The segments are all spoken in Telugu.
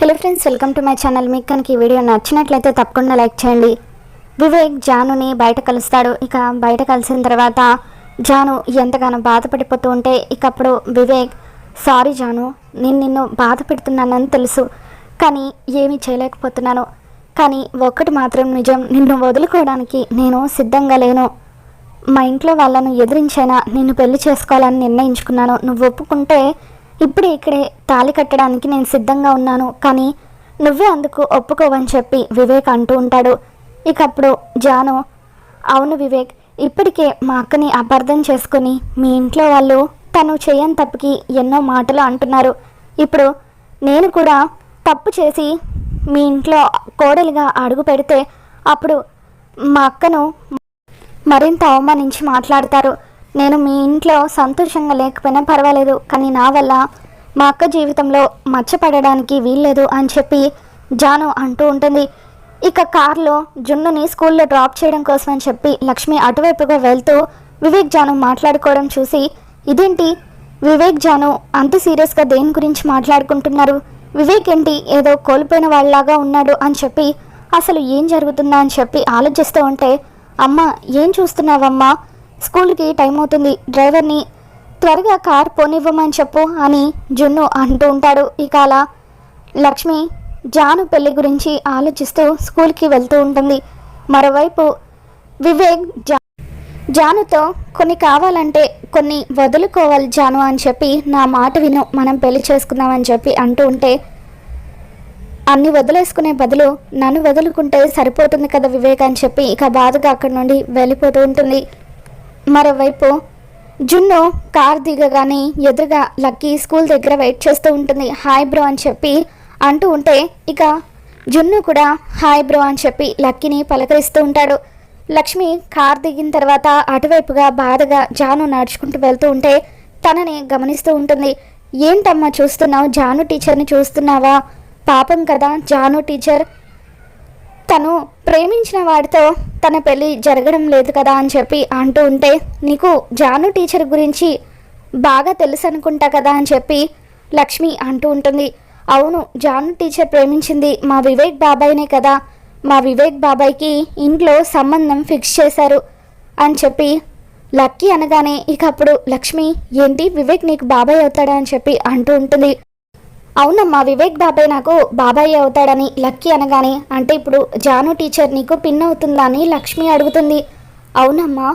Hello friends welcome to my channel మీకు కనుక ఈ వీడియో నచ్చినట్లయితే తప్పకుండా లైక్ చేయండి. వివేక్ జానుని బయట కలుస్తాడు. ఇక బయట కలిసిన తర్వాత జాను ఎంతగానో బాధపడిపోతూ ఉంటే ఇక అప్పుడు వివేక్ సారీ జాను నేను నిన్ను బాధ పెడుతున్నానని తెలుసు. కానీ ఏమీ చేయలేకపోతున్నాను. కానీ ఒక్కటి మాత్రం నిజం నిన్ను వదులుకోవడానికి నేను సిద్ధంగా లేను. మా ఇంట్లో వాళ్ళను ఎదిరించైనా నిన్ను పెళ్ళి చేసుకోవాలని నిర్ణయించుకున్నాను. నువ్వు ఒప్పుకుంటే ఇప్పుడే ఇక్కడే తాళి కట్టడానికి నేను సిద్ధంగా ఉన్నాను కానీ నువ్వే అందుకు ఒప్పుకోవని చెప్పి వివేక్ అంటూ ఉంటాడు. ఇకప్పుడు జాను అవును వివేక్ ఇప్పటికే మా అక్కని అపార్థం చేసుకుని మీ ఇంట్లో వాళ్ళు తను చేయని తప్పుకి ఎన్నో మాటలు అంటున్నారు. ఇప్పుడు నేను కూడా తప్పు చేసి మీ ఇంట్లో కోడలుగా అడుగు పెడితే అప్పుడు మా అక్కను మరింత అవమానించి మాట్లాడతారు. నేను మీ ఇంట్లో సంతోషంగా లేకపోయినా పర్వాలేదు కానీ నా వల్ల మా అక్క జీవితంలో మచ్చపడడానికి వీల్లేదు అని చెప్పి జాను అంటూ ఉంటుంది. ఇక కార్లో జున్నుని స్కూల్లో డ్రాప్ చేయడం కోసం అని చెప్పి లక్ష్మి అటువైపుగా వెళ్తూ వివేక్ జాను మాట్లాడుకోవడం చూసి ఇదేంటి? వివేక్ జాను అంత సీరియస్గా దేని గురించి మాట్లాడుకుంటున్నారు? వివేక్ ఏంటి? ఏదో కోల్పోయిన వాళ్ళలాగా ఉన్నాడు అని చెప్పి అసలు ఏం జరుగుతుందా అని చెప్పి ఆలోచిస్తూ ఉంటే అమ్మ ఏం చూస్తున్నావమ్మా? స్కూల్కి టైం అవుతుంది. డ్రైవర్ని త్వరగా కార్ పోనివ్వమని చెప్పు అని జున్ను అంటూ ఉంటాడు. ఇక అలా లక్ష్మి జాను పెళ్ళి గురించి ఆలోచిస్తూ స్కూల్కి వెళ్తూ ఉంటుంది. మరోవైపు వివేక్ జా జానుతో కొన్ని కావాలంటే కొన్ని వదులుకోవాలి జాను అని చెప్పి నా మాట విను మనం పెళ్ళి చేసుకుందామని చెప్పి అంటూ ఉంటే అన్ని వదిలేసుకునే బదులు నన్ను వదులుకుంటే సరిపోతుంది కదా వివేక్ అని చెప్పి ఇక బాధగా అక్కడి నుండి వెళ్ళిపోతూ ఉంటుంది. మరోవైపు జున్ను కార్ దిగగానే ఎదురుగా లక్కీ స్కూల్ దగ్గర వెయిట్ చేస్తూ ఉంటుంది. హాయ్ బ్రో అని చెప్పి అంటూ ఉంటే ఇక జున్ను కూడా హాయ్ బ్రో అని చెప్పి లక్కీని పలకరిస్తూ ఉంటాడు. లక్ష్మి కార్ దిగిన తర్వాత అటువైపుగా బాధగా జాను నడుచుకుంటూ వెళ్తూ ఉంటే తనని గమనిస్తూ ఉంటుంది. ఏంటమ్మా చూస్తున్నావు? జాను టీచర్ని చూస్తున్నావా? పాపం కదా జాను టీచర్. తను ప్రేమించిన వాడితో తన పెళ్ళి జరగడం లేదు కదా అని చెప్పి అంటూ ఉంటే నీకు జాను టీచర్ గురించి బాగా తెలుసు అనుకుంటా కదా అని చెప్పి లక్ష్మి అంటూ ఉంటుంది. అవును జాను టీచర్ ప్రేమించింది మా వివేక్ బాబాయ్నే కదా. మా వివేక్ బాబాయ్కి ఇంట్లో సంబంధం ఫిక్స్ చేశారు అని చెప్పి లక్కీ అనగానే ఇక అప్పుడు లక్ష్మి ఏంటి వివేక్ నీకు బాబాయ్ అవుతాడా? అని చెప్పి అంటూ ఉంటుంది. అవునమ్మా వివేక్ బాబాయ్ నాకు బాబాయ్ అవుతాడని లక్కీ అనగానే అంటే ఇప్పుడు జాను టీచర్ నీకు పిన్ అవుతుందా అని లక్ష్మి అడుగుతుంది. అవునమ్మా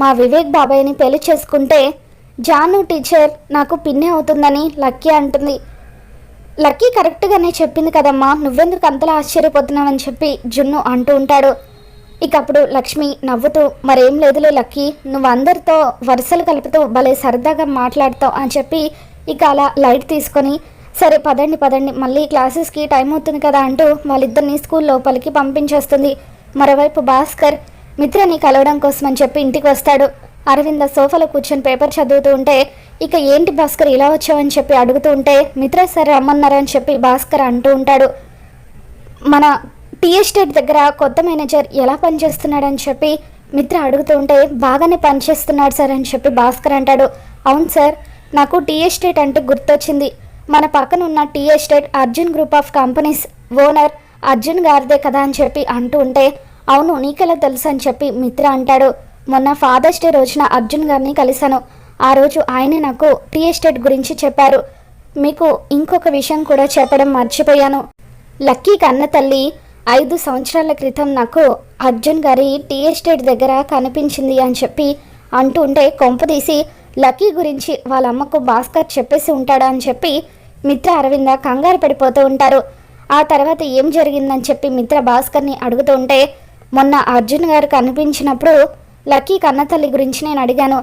మా వివేక్ బాబాయ్ని పెళ్ళి చేసుకుంటే జాను టీచర్ నాకు పిన్నే అవుతుందని లక్కీ అంటుంది. లక్కీ కరెక్ట్గానే చెప్పింది కదమ్మా నువ్వెందుకు అంతలా ఆశ్చర్యపోతున్నావని చెప్పి జున్ను అంటూ ఉంటాడు. ఇక అప్పుడు లక్ష్మి నవ్వుతూ మరేం లేదులే లక్కీ నువ్వు అందరితో వరుసలు కలుపుతూ భలే సరదాగా మాట్లాడతావు అని చెప్పి ఇక అలా లైట్ తీసుకొని సరే పదండి పదండి. మళ్ళీ క్లాసెస్కి టైం అవుతుంది కదా అంటూ వాళ్ళిద్దరిని స్కూల్ లోపలికి పంపించేస్తుంది. మరోవైపు భాస్కర్ మిత్రని కలవడం కోసం అని చెప్పి ఇంటికి వస్తాడు. అరవింద సోఫాలో కూర్చొని పేపర్ చదువుతూ ఉంటే ఇక ఏంటి భాస్కర్ ఇలా వచ్చావని చెప్పి అడుగుతూ ఉంటే మిత్ర సార్ రమ్మన్నారని చెప్పి భాస్కర్ అంటూ ఉంటాడు. మన టీ ఎస్టేట్ దగ్గర కొత్త మేనేజర్ ఎలా పనిచేస్తున్నాడని చెప్పి మిత్ర అడుగుతూ ఉంటే బాగానే పనిచేస్తున్నాడు సార్ అని చెప్పి భాస్కర్ అంటాడు. అవును సార్ నాకు టీ ఎస్టేట్ అంటే గుర్తొచ్చింది. మన పక్కన ఉన్న tea estate Arjun group of companies owner Arjun గారిదే కదా అని చెప్పి అంటూ ఉంటే అవును నీకెలా తెలుసు అని చెప్పి మిత్ర అంటాడు. మొన్న ఫాదర్స్ డే రోజున అర్జున్ గారిని కలిశాను. ఆ రోజు ఆయనే నాకు టీ ఎస్టేట్ గురించి చెప్పారు. మీకు ఇంకొక విషయం కూడా చెప్పడం మర్చిపోయాను. లక్కీ కన్న తల్లి ఐదు సంవత్సరాల క్రితం నాకు అర్జున్ గారి టీ ఎస్టేట్ దగ్గర కనిపించింది అని చెప్పి అంటూ ఉంటే కొంపదీసి లక్కీ గురించి వాళ్ళ అమ్మకు భాస్కర్ చెప్పేసి ఉంటాడా అని చెప్పి మిత్ర అరవింద కంగారు పడిపోతూ ఉంటారు. ఆ తర్వాత ఏం జరిగిందని చెప్పి మిత్ర భాస్కర్ని అడుగుతూ ఉంటే మొన్న అర్జున్ గారు కనిపించినప్పుడు లక్కీ కన్నతల్లి గురించి నేను అడిగాను.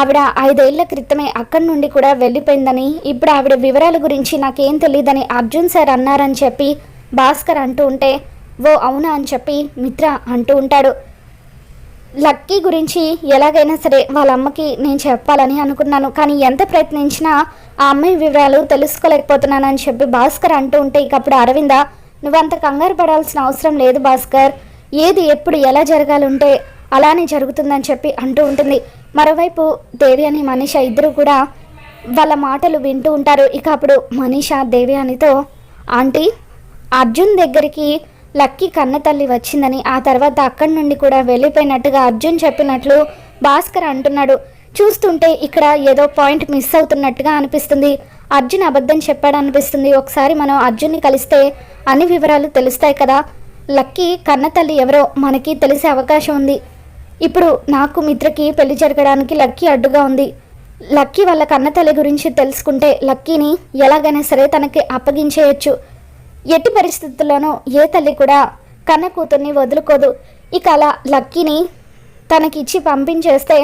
ఆవిడ ఐదేళ్ళ క్రితమే అక్కడి నుండి కూడా వెళ్ళిపోయిందని ఇప్పుడు ఆవిడ వివరాల గురించి నాకేం తెలియదని అర్జున్ సార్ అన్నారని చెప్పి భాస్కర్ అంటూ ఉంటే ఓ అవునా అని చెప్పి మిత్ర అంటూ ఉంటాడు. లక్కీ గురించి ఎలాగైనా సరే వాళ్ళ అమ్మకి నేను చెప్పాలని అనుకున్నాను. కానీ ఎంత ప్రయత్నించినా ఆ అమ్మాయి వివరాలు తెలుసుకోలేకపోతున్నానని చెప్పి భాస్కర్ అంటూ ఉంటే ఇకప్పుడు అరవింద నువ్వంత కంగారు పడాల్సిన అవసరం లేదు భాస్కర్. ఏది ఎప్పుడు ఎలా జరగాలంటే అలానే జరుగుతుందని చెప్పి అంటూ ఉంటుంది. మరోవైపు దేవి అని మనీష ఇద్దరు కూడా వాళ్ళ మాటలు వింటూ ఉంటారు. ఇక అప్పుడు మనీష దేవి అనితో ఆంటీ అర్జున్ దగ్గరికి లక్కీ కన్న తల్లి వచ్చిందని ఆ తర్వాత అక్కడి నుండి కూడా వెళ్ళిపోయినట్టుగా అర్జున్ చెప్పినట్లు భాస్కర్ అంటున్నాడు. చూస్తుంటే ఇక్కడ ఏదో పాయింట్ మిస్ అవుతున్నట్టుగా అనిపిస్తుంది. అర్జున్ అబద్ధం చెప్పాడనిపిస్తుంది. ఒకసారి మనం అర్జున్ని కలిస్తే అన్ని వివరాలు తెలుస్తాయి కదా. లక్కీ కన్న తల్లి ఎవరో మనకి తెలిసే అవకాశం ఉంది. ఇప్పుడు నాకు మిత్రకి పెళ్ళి జరగడానికి లక్కీ అడ్డుగా ఉంది. లక్కీ వాళ్ళ కన్నతల్లి గురించి తెలుసుకుంటే లక్కీని ఎలాగైనా సరే తనకి అప్పగించేయచ్చు. ఎట్టి పరిస్థితుల్లోనూ ఏ తల్లి కూడా కన్న కూతుర్ని వదులుకోదు. ఇక అలా లక్కీని తనకిచ్చి పంపించేస్తే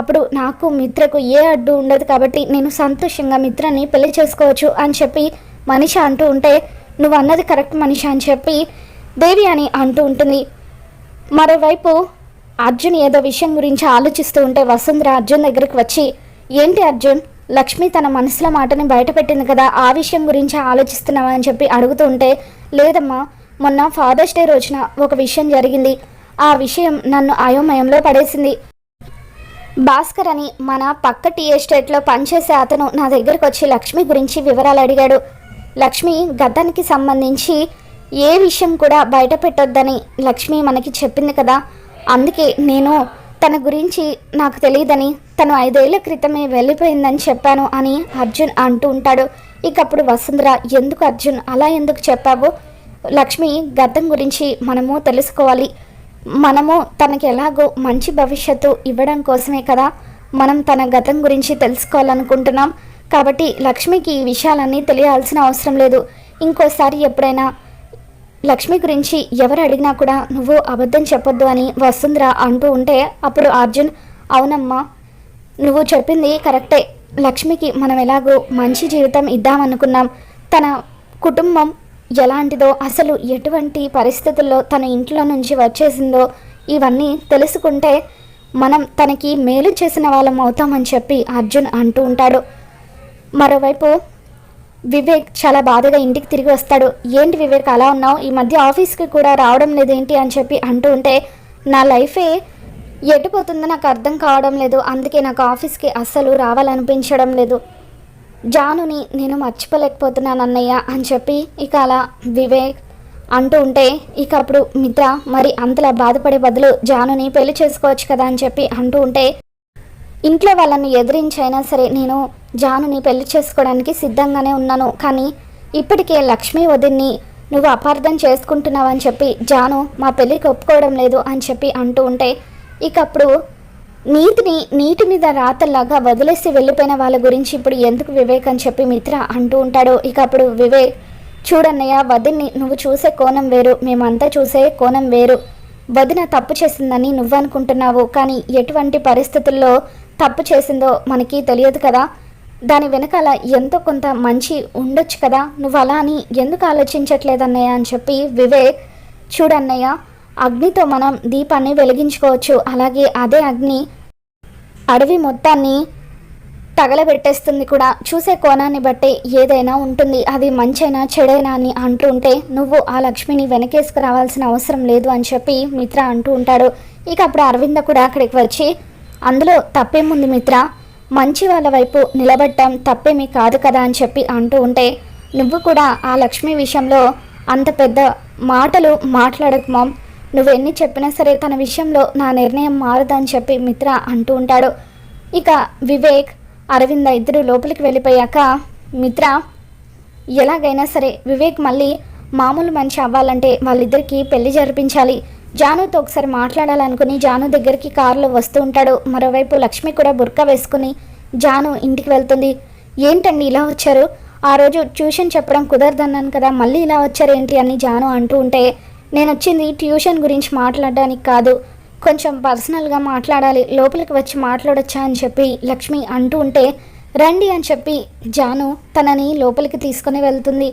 అప్పుడు నాకు మిత్రకు ఏ అడ్డు ఉండదు కాబట్టి నేను సంతోషంగా మిత్రని పెళ్ళి చేసుకోవచ్చు అని చెప్పి మనిష అంటూ ఉంటే నువ్వు అన్నది కరెక్ట్ మనిష అని చెప్పి దేవి అని అంటూ ఉంటుంది. మరోవైపు అర్జున్ ఏదో విషయం గురించి ఆలోచిస్తూ ఉంటే వసుంధర అర్జున్ దగ్గరికి వచ్చి ఏంటి అర్జున్? లక్ష్మి తన మనసులో మాటని బయటపెట్టింది కదా ఆ విషయం గురించి ఆలోచిస్తున్నావా అని చెప్పి అడుగుతుంటే లేదమ్మా మొన్న ఫాదర్స్ డే రోజున ఒక విషయం జరిగింది. ఆ విషయం నన్ను అయోమయంలో పడేసింది. భాస్కర్ అని మన పక్క టీ ఎస్టేట్లో పనిచేసే అతను నా దగ్గరకు వచ్చి లక్ష్మి గురించి వివరాలు అడిగాడు. లక్ష్మి గతానికి సంబంధించి ఏ విషయం కూడా బయట పెట్టొద్దని లక్ష్మి మనకి చెప్పింది కదా అందుకే నేను తన గురించి నాకు తెలియదని తను ఐదేళ్ళ క్రితమే వెళ్ళిపోయిందని చెప్పాను అని అర్జున్ అంటూ ఉంటాడు. ఇక అప్పుడు వసుంధర ఎందుకు అర్జున్ అలా ఎందుకు చెప్పావు? లక్ష్మి గతం గురించి మనము తెలుసుకోవాలి. మనము తనకి ఎలాగో మంచి భవిష్యత్తు ఇవ్వడం కోసమే కదా. మనం తన గతం గురించి తెలుసుకోవాలనుకుంటున్నాం. కాబట్టి లక్ష్మికి ఈ విషయాలన్నీ తెలియాల్సిన అవసరం లేదు. ఇంకోసారి ఎప్పుడైనా లక్ష్మి గురించి ఎవరు అడిగినా కూడా నువ్వు అబద్ధం చెప్పొద్దు అని వసుంధర అంటూ ఉంటే అప్పుడు అర్జున్ అవునమ్మా నువ్వు చెప్పింది కరెక్టే. లక్ష్మికి మనం ఎలాగో మంచి జీవితం ఇద్దామనుకున్నాం. తన కుటుంబం ఎలాంటిదో అసలు ఎటువంటి పరిస్థితుల్లో తన ఇంట్లో నుంచి వచ్చేసిందో ఇవన్నీ తెలుసుకుంటే మనం తనకి మేలు చేసిన వాళ్ళం అవుతామని చెప్పి అర్జున్ అంటూ ఉంటాడు. మరోవైపు వివేక్ చాలా బాధగా ఇంటికి తిరిగి వస్తాడు. ఏంటి వివేక్ అలా ఉన్నావు? ఈ మధ్య ఆఫీస్కి కూడా రావడం లేదేంటి? అని చెప్పి అంటూ ఉంటే నా లైఫే ఎటుపోతుందో నాకు అర్థం కావడం లేదు. అందుకే నాకు ఆఫీస్కి అస్సలు రావాలనిపించడం లేదు. జానుని నేను మర్చిపోలేకపోతున్నాను అన్నయ్య అని చెప్పి ఇక అలా వివేక్ అంటూ ఉంటే ఇక అప్పుడు మిత్ర మరి అంతలా బాధపడే బదులు జానుని పెళ్ళి చేసుకోవచ్చు కదా అని చెప్పి అంటూ ఉంటే ఇంట్లో వాళ్ళని ఎదిరించైనా సరే నేను జానుని పెళ్ళి చేసుకోవడానికి సిద్ధంగానే ఉన్నాను. కానీ ఇప్పటికే లక్ష్మీ వదిన్ని నువ్వు అపార్థం చేసుకుంటున్నావని చెప్పి జాను మా పెళ్ళికి ఒప్పుకోవడం లేదు అని చెప్పి అంటూ ఉంటే ఇక అప్పుడు నీతిని నీటి మీద రాతల్లాగా వదిలేసి వెళ్ళిపోయిన వాళ్ళ గురించి ఇప్పుడు ఎందుకు వివేక్ అని చెప్పి మిత్ర అంటూ ఉంటాడు. ఇక అప్పుడు వివేక్ చూడన్నయ్య వదిన్ని నువ్వు చూసే కోణం వేరు. మేమంతా చూసే కోణం వేరు. వదిన తప్పు చేసిందని నువ్వు అనుకుంటున్నావు. కానీ ఎటువంటి పరిస్థితుల్లో తప్పు చేసిందో మనకి తెలియదు కదా. దాని వెనకాల ఎంతో కొంత మంచి ఉండొచ్చు కదా. నువ్వు అలా అని ఎందుకు ఆలోచించట్లేదన్నయ్య? అని చెప్పి వివేక్ చూడన్నయ్య అగ్నితో మనం దీపాన్ని వెలిగించుకోవచ్చు. అలాగే అదే అగ్ని అడవి మొత్తాన్ని తగలబెట్టేస్తుంది కూడా. చూసే కోణాన్ని బట్టి ఏదైనా ఉంటుంది. అది మంచైనా చెడైనా అని అంటూ ఉంటే నువ్వు ఆ లక్ష్మిని వెనకేసుకు రావాల్సిన అవసరం లేదు అని చెప్పి మిత్ర అంటూ ఉంటాడు. ఇక అప్పుడు అరవింద కూడా అక్కడికి వచ్చి అందులో తప్పేముంది మిత్ర? మంచి వాళ్ళ వైపు నిలబడటం తప్పేమీ కాదు కదా అని చెప్పి అంటూ ఉంటే నువ్వు కూడా ఆ లక్ష్మి విషయంలో అంత పెద్ద మాటలు మాట్లాడకు మామ్. నువ్వెన్ని చెప్పినా సరే తన విషయంలో నా నిర్ణయం మారదని చెప్పి మిత్ర అంటూ ఉంటాడు. ఇక వివేక్ అరవింద ఇద్దరు లోపలికి వెళ్ళిపోయాక మిత్ర ఎలాగైనా సరే వివేక్ మళ్ళీ మామూలు మనిషి అవ్వాలంటే వాళ్ళిద్దరికీ పెళ్ళి జరిపించాలి. జానుతో ఒకసారి మాట్లాడాలనుకుని జాను దగ్గరికి కారులో వస్తూ ఉంటాడు. మరోవైపు లక్ష్మి కూడా బుర్కా వేసుకుని జాను ఇంటికి వెళ్తుంది. ఏంటండి ఇలా వచ్చారు? ఆ రోజు ట్యూషన్ చెప్పడం కుదరదన్నాను కదా మళ్ళీ ఇలా వచ్చారేంటి? అని జాను అంటూ ఉంటే నేను వచ్చింది ట్యూషన్ గురించి మాట్లాడడానికి కాదు. కొంచెం పర్సనల్గా మాట్లాడాలి లోపలికి వచ్చి మాట్లాడొచ్చా అని చెప్పి లక్ష్మి అంటూ ఉంటే రండి అని చెప్పి జాను తనని లోపలికి తీసుకుని వెళ్తుంది.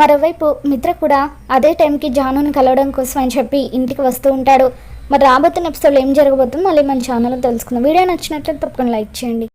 మరోవైపు మిత్ర కూడా అదే టైంకి జానుని కలవడం కోసం అని చెప్పి ఇంటికి వస్తూ ఉంటాడు. మరి రాబోతున్న ఎపిసోడ్లో ఏం జరగబోతుందో మళ్ళీ మన ఛానల్లో తెలుసుకుందాం. వీడియో నచ్చినట్లయితే తప్పకుండా లైక్ చేయండి.